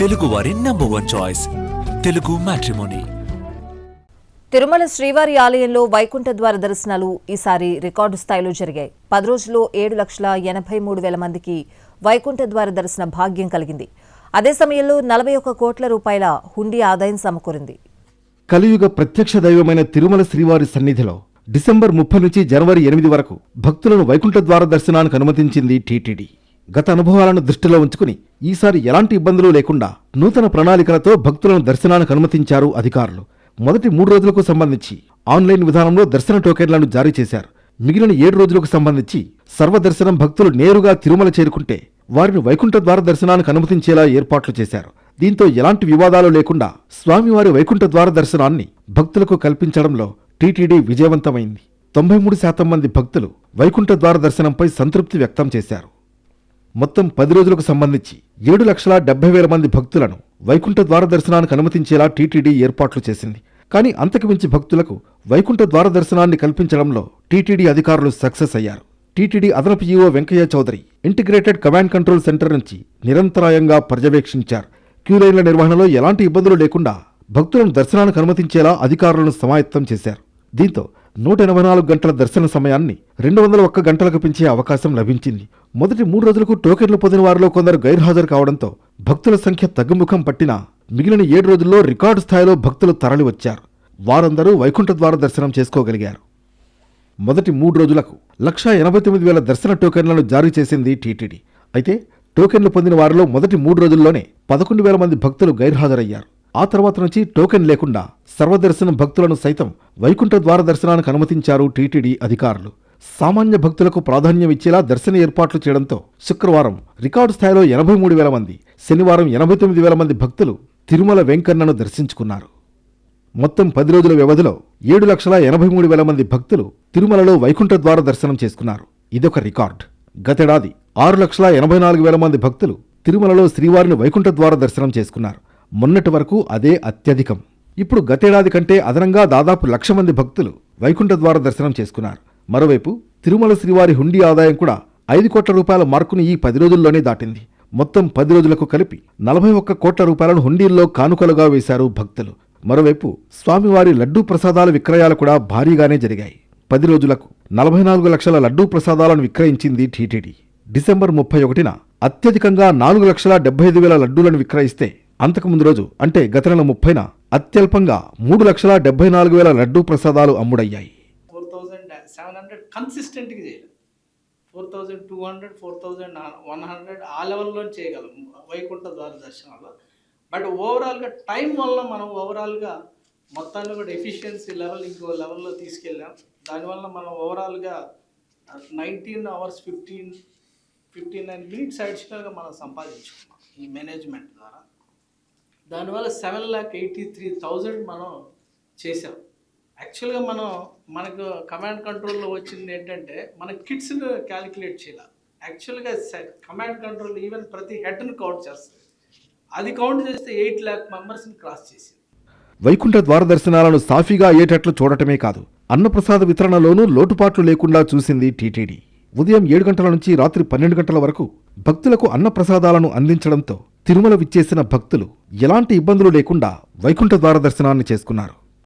తెలుగువారి number one choice Telugu matrimony Tirumala శ్రీవారి ఆలయంలో వైకుంఠ ద్వార దర్శనాలు ఈసారి రికార్డు స్థాయిలో జరిగాయి. పది రోజుల్లో ఏడు లక్షల ఎనభై మూడు వేల మందికి వైకుంఠ ద్వార దర్శన భాగ్యం కలిగింది. అదే సమయంలో నలభై ఒక్క కోట్ల రూపాయల హుండీ ఆదాయం సమకూరింది. కలియుగ ప్రత్యక్ష దైవమైన తిరుమల శ్రీవారి సన్నిధిలో డిసెంబర్ ముప్పై నుంచి జనవరి ఎనిమిది వరకు భక్తులను వైకుంఠ ద్వార దర్శనానికి అనుమతించింది టీటీడీ. గత అనుభవాలను దృష్టిలో ఉంచుకుని ఈసారి ఎలాంటి ఇబ్బందులు లేకుండా నూతన ప్రణాళికలతో భక్తులను దర్శనానికి అనుమతించారు అధికారులు. మొదటి మూడు రోజులకు సంబంధించి ఆన్లైన్ విధానంలో దర్శన టోకెన్లను జారీ చేశారు. మిగిలిన ఏడు రోజులకు సంబంధించి సర్వదర్శనం భక్తులు నేరుగా తిరుమల చేరుకుంటే వారిని వైకుంఠ ద్వార దర్శనానికి అనుమతించేలా ఏర్పాట్లు చేశారు. దీంతో ఎలాంటి వివాదాలు లేకుండా స్వామివారి వైకుంఠ ద్వార దర్శనాన్ని భక్తులకు కల్పించడంలో టీటీడీ విజయవంతమైంది. తొంభై మూడు శాతం మంది భక్తులు వైకుంఠ ద్వార దర్శనంపై సంతృప్తి వ్యక్తం చేశారు. మొత్తం పది రోజులకు సంబంధించి ఏడు లక్షల డెబ్బై వేల మంది భక్తులను వైకుంఠ ద్వార దర్శనానికి అనుమతించేలా టీటీడీ ఏర్పాట్లు చేసింది. కానీ అంతకు మించి భక్తులకు వైకుంఠ ద్వార దర్శనాన్ని కల్పించడంలో టీటీడీ అధికారులు సక్సెస్ అయ్యారు. టీటీడీ అదనపు EO Venkaiah Chowdary integrated command control centre నుంచి నిరంతరాయంగా పర్యవేక్షించారు. క్యూలైన్ల నిర్వహణలో ఎలాంటి ఇబ్బందులు లేకుండా భక్తులను దర్శనానికి అనుమతించేలా అధికారులను సమాయత్తం చేశారు. దీంతో నూట ఎనభై నాలుగు గంటల దర్శన సమయాన్ని రెండు వందల ఒక్క గంటలకు పెంచే అవకాశం లభించింది. మొదటి మూడు రోజులకు టోకెన్లు పొందిన వారిలో కొందరు గైర్హాజరు కావడంతో భక్తుల సంఖ్య తగ్గుముఖం పట్టినా మిగిలిన ఏడు రోజుల్లో రికార్డు స్థాయిలో భక్తులు తరలివచ్చారు వారందరూ వైకుంఠ ద్వార దర్శనం చేసుకోగలిగారు. మొదటి మూడు రోజులకు లక్షా ఎనభై తొమ్మిది వేల దర్శన టోకెన్లను జారీ చేసింది టీటీడీ. అయితే టోకెన్లు పొందిన వారిలో మొదటి మూడు రోజుల్లోనే పదకొండు వేల మంది భక్తులు గైర్హాజరయ్యారు. ఆ తర్వాత నుంచి టోకెన్ లేకుండా సర్వదర్శనం భక్తులను సైతం వైకుంఠ ద్వార దర్శనానికి అనుమతించారు టీటీడీ అధికారులు. సామాన్య భక్తులకు ప్రాధాన్యం ఇచ్చేలా దర్శన ఏర్పాట్లు చేయడంతో శుక్రవారం రికార్డు స్థాయిలో ఎనభై మూడు వేల మంది శనివారం ఎనభై తొమ్మిది వేల మంది భక్తులు తిరుమల వెంకన్నను దర్శించుకున్నారు. మొత్తం పది రోజుల వ్యవధిలో ఏడు లక్షల ఎనభై మూడు వేల మంది భక్తులు తిరుమలలో వైకుంఠ ద్వార దర్శనం చేసుకున్నారు. ఇదొక రికార్డ్. గతేడాది ఆరు లక్షల ఎనభై నాలుగు వేల మంది భక్తులు తిరుమలలో శ్రీవారిని వైకుంఠ ద్వార దర్శనం చేసుకున్నారు. మొన్నటి వరకు అదే అత్యధికం. ఇప్పుడు గతేడాది కంటే అదనంగా దాదాపు లక్ష మంది భక్తులు వైకుంఠ ద్వార దర్శనం చేసుకున్నారు. మరోవైపు తిరుమల శ్రీవారి హుండీ ఆదాయం కూడా ఐదు కోట్ల రూపాయల మార్కును ఈ పది రోజుల్లోనే దాటింది. మొత్తం పది రోజులకు కలిపి నలభై ఒక్క కోట్ల రూపాయలను హుండీల్లో కానుకలుగా వేశారు భక్తులు. మరోవైపు స్వామివారి లడ్డూ ప్రసాదాల విక్రయాలు కూడా భారీగానే జరిగాయి. పది రోజులకు నలభై నాలుగు లక్షల లడ్డూ ప్రసాదాలను విక్రయించింది టీటీడీ. డిసెంబర్ ముప్పై ఒకటిన అత్యధికంగా నాలుగు లక్షల డెబ్బై ఐదు వేల లడ్డూలను విక్రయిస్తే అంతకుముందు రోజు అంటే గత నెల ముప్పైన అత్యల్పంగా మూడు లక్షల డెబ్బై నాలుగు వేల లడ్డూ ప్రసాదాలు అమ్ముడయ్యాయి. ఫోర్ థౌజండ్ సెవెన్ హండ్రెడ్ కన్సిస్టెంట్గా చేయలేం. Four thousand two hundred four thousand one hundred ఆ లెవెల్లో చేయగలం వైకుంఠ ద్వార దర్శనాల్లో బట్ ఓవరాల్గా టైం వల్ల మనం ఓవరాల్గా మొత్తాన్ని కూడా ఎఫిషియన్సీ లెవెల్ ఇంకో లెవెల్లో తీసుకెళ్ళాం. దానివల్ల మనం ఓవరాల్గా nineteen hours fifteen fifty nine minutes అడిషనల్గా మనం సంపాదించుకున్నాం ఈ మేనేజ్మెంట్ ద్వారా. దానివల్ల seven lakh eighty three thousand మనం చేసాం యాక్చువల్గా మనం మనకు కమాండ్ కంట్రోల్లో వచ్చింది ఏంటంటే మన కిట్స్ని క్యాలిక్యులేట్ చేయాలి. యాక్చువల్గా కమాండ్ కంట్రోల్ ఈవెన్ ప్రతి హెడ్ని కౌంట్ చేస్తుంది. అది కౌంట్ చేస్తే ఎయిట్ ల్యాక్ మెంబర్స్ని క్రాస్ చేసింది. వైకుంఠ ద్వార దర్శనాలను సాఫీగా అయ్యేటట్లు చూడటమే కాదు అన్నప్రసాద వితరణలోనూ లోటుపాట్లు లేకుండా చూసింది టీటీడీ. ఉదయం ఏడు గంటల నుంచి రాత్రి పన్నెండు గంటల వరకు భక్తులకు అన్నప్రసాదాలను అందించడంతో తిరుమల విచ్చేసిన భక్తులు ఎలాంటి ఇబ్బందులు లేకుండా వైకుంఠ ద్వార దర్శనాన్ని చేసుకున్నారు.